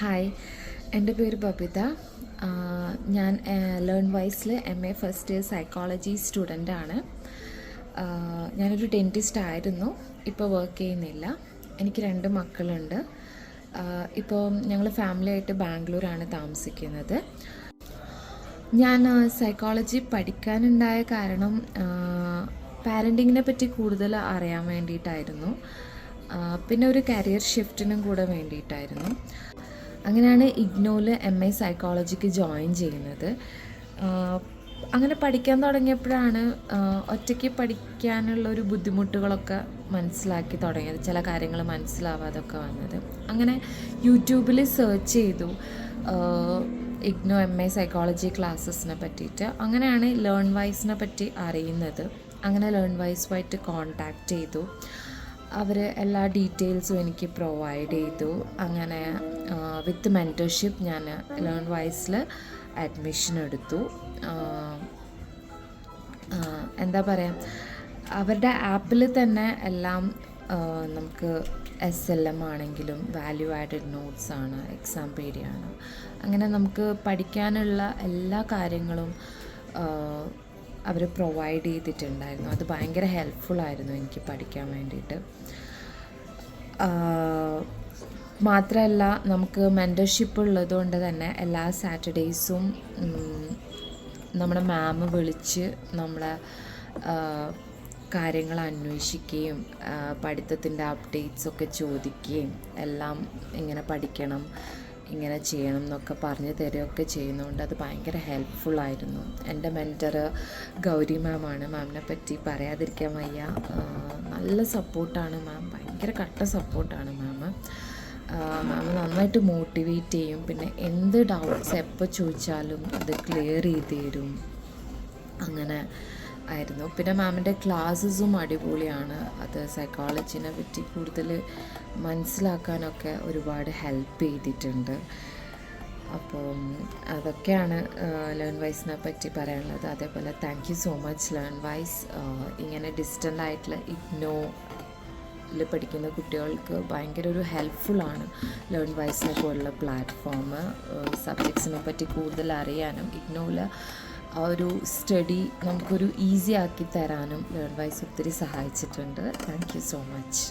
Hi എന്റെ പേര് ബബിത. ഞാൻ learn വൈസിൽ M A first year psychology സ്റ്റുഡന്റാണ് ഞാനൊരു ഡെന്റിസ്റ്റ് ആയിരുന്നു. ഇപ്പോൾ വർക്ക് ചെയ്യുന്നില്ല. എനിക്ക് രണ്ട് മക്കളുണ്ട്. ഇപ്പോൾ ഞങ്ങൾ ഫാമിലിയായിട്ട് ബാംഗ്ലൂരാണ് താമസിക്കുന്നത്. ഞാൻ സൈക്കോളജി പഠിക്കാനുണ്ടായ കാരണം പാരന്റിങ്ങിനെ പറ്റി കൂടുതൽ അറിയാൻ വേണ്ടിയിട്ടായിരുന്നു. പിന്നെ ഒരു കരിയർ ഷിഫ്റ്റിനും കൂടെ വേണ്ടിയിട്ടായിരുന്നു. അങ്ങനെയാണ് ഇഗ്നോയിൽ എം എ സൈക്കോളജിക്ക് ജോയിൻ ചെയ്യുന്നത്. അങ്ങനെ പഠിക്കാൻ തുടങ്ങിയപ്പോഴാണ് ഒറ്റയ്ക്ക് പഠിക്കാനുള്ള ഒരു ബുദ്ധിമുട്ടുകളൊക്കെ മനസ്സിലാക്കി തുടങ്ങിയത്. ചില കാര്യങ്ങൾ മനസ്സിലാവാതൊക്കെ വന്നത്. അങ്ങനെ യൂട്യൂബിൽ സെർച്ച് ചെയ്തു ഇഗ്നോ എം എ സൈക്കോളജി ക്ലാസ്സസിനെ പറ്റിയിട്ട്. അങ്ങനെയാണ് ലേൺ വൈസിനെ പറ്റി അറിയുന്നത്. അങ്ങനെ ലേൺ വൈസുമായിട്ട് കോണ്ടാക്ട് ചെയ്തു. അവർ എല്ലാ ഡീറ്റെയിൽസും എനിക്ക് പ്രൊവൈഡ് ചെയ്തു. അങ്ങനെ വിത്ത് മെന്റർഷിപ്പ് ഞാൻ ലേൺ വൈസിൽ അഡ്മിഷൻ എടുത്തു. എന്താ പറയുക അവരുടെ ആപ്പിൽ തന്നെ എല്ലാം നമുക്ക് എസ് എൽ എം ആണെങ്കിലും വാല്യൂ ആഡഡ് നോട്ട്സ് ആണ് എക്സാം പേടിയാണ് അങ്ങനെ നമുക്ക് പഠിക്കാനുള്ള എല്ലാ കാര്യങ്ങളും അവർ പ്രൊവൈഡ് ചെയ്തിട്ടുണ്ടായിരുന്നു. അത് ഭയങ്കര ഹെൽപ്ഫുള്ളായിരുന്നു എനിക്ക് പഠിക്കാൻ വേണ്ടിയിട്ട്. മാത്രമല്ല നമുക്ക് മെന്റർഷിപ്പ് ഉള്ളതുകൊണ്ട് തന്നെ എല്ലാ സാറ്റർഡേയ്സും നമ്മുടെ മാം വിളിച്ച് നമ്മളെ കാര്യങ്ങൾ അന്വേഷിക്കുകയും പഠിത്തത്തിന്റെ അപ്ഡേറ്റ്സ് ഒക്കെ ചോദിക്കുകയും എല്ലാം എങ്ങനെ പഠിക്കണം. ഇങ്ങനെ ചെയ്യണം എന്നൊക്കെ പറഞ്ഞു തരികയൊക്കെ ചെയ്യുന്നതുകൊണ്ട് അത് ഭയങ്കര ഹെൽപ്ഫുള്ളായിരുന്നു എന്റെ മെന്റർ ഗൗരി മാമാണ് മാമിനെ പറ്റി പറയാതിരിക്കാൻ വയ്യ. നല്ല സപ്പോർട്ടാണ് മാം ഭയങ്കര കട്ട സപ്പോർട്ടാണ് മാം മാം നന്നായിട്ട് മോട്ടിവേറ്റ് ചെയ്യും. പിന്നെ എന്ത് ഡൗട്ട്സ് എപ്പോൾ ചോദിച്ചാലും അത് ക്ലിയർ ചെയ്ത് തരും. അങ്ങനെ ആയിരുന്നു. പിന്നെ മാമിന്റെ ക്ലാസ്സസും അടിപൊളിയാണ്. അത് സൈക്കോളജിനെ പറ്റി കൂടുതൽ മനസ്സിലാക്കാനൊക്കെ ഒരുപാട് ഹെൽപ്പ് ചെയ്തിട്ടുണ്ട്. അപ്പോൾ അതൊക്കെയാണ് ലേൺ വൈസിനെ പറ്റി പറയാനുള്ളത്. അതേപോലെ thank you so much learn wise ഇങ്ങനെ ഡിസ്റ്റന്റ് ആയിട്ടുള്ള ഇഗ്നോ പഠിക്കുന്ന കുട്ടികൾക്ക് ഭയങ്കര ഒരു ഹെൽപ്ഫുള്ളാണ് ലേൺ വൈസിനെ പോലുള്ള പ്ലാറ്റ്ഫോം സബ്ജക്ട്സിനെ പറ്റി കൂടുതൽ അറിയാനും ഇഗ്നോയിൽ ആ ഒരു സ്റ്റഡി നമുക്കൊരു ഈസി ആക്കി തരാനും ലേൺ വൈസ് ഒത്തിരി സഹായിച്ചിട്ടുണ്ട്. Thank you so much